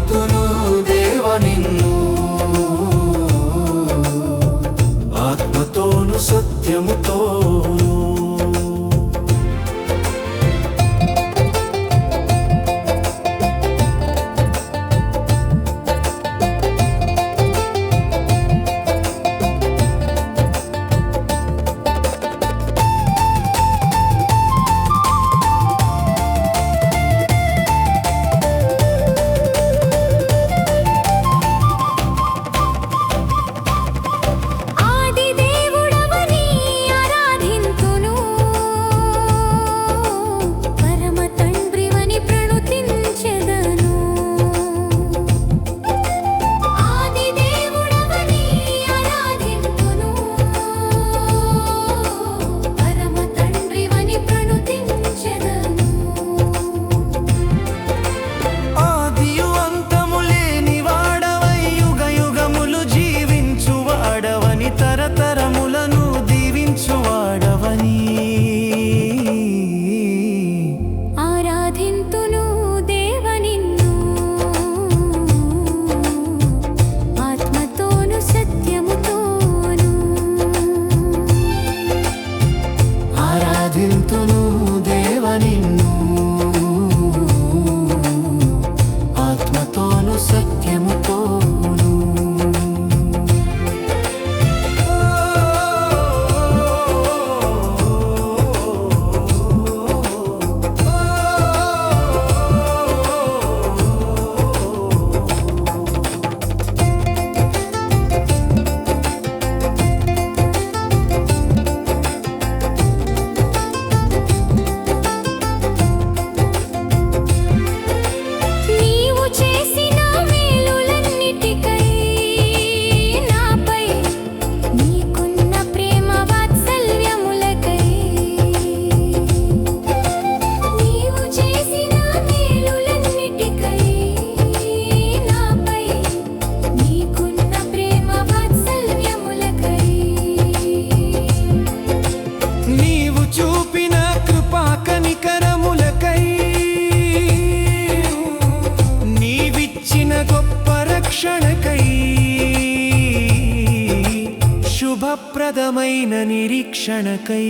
స్థుతింతును దేవ నిన్ను. ఆత్మతోను సత్యముతో శుభప్రదమైన నిరీక్షణకై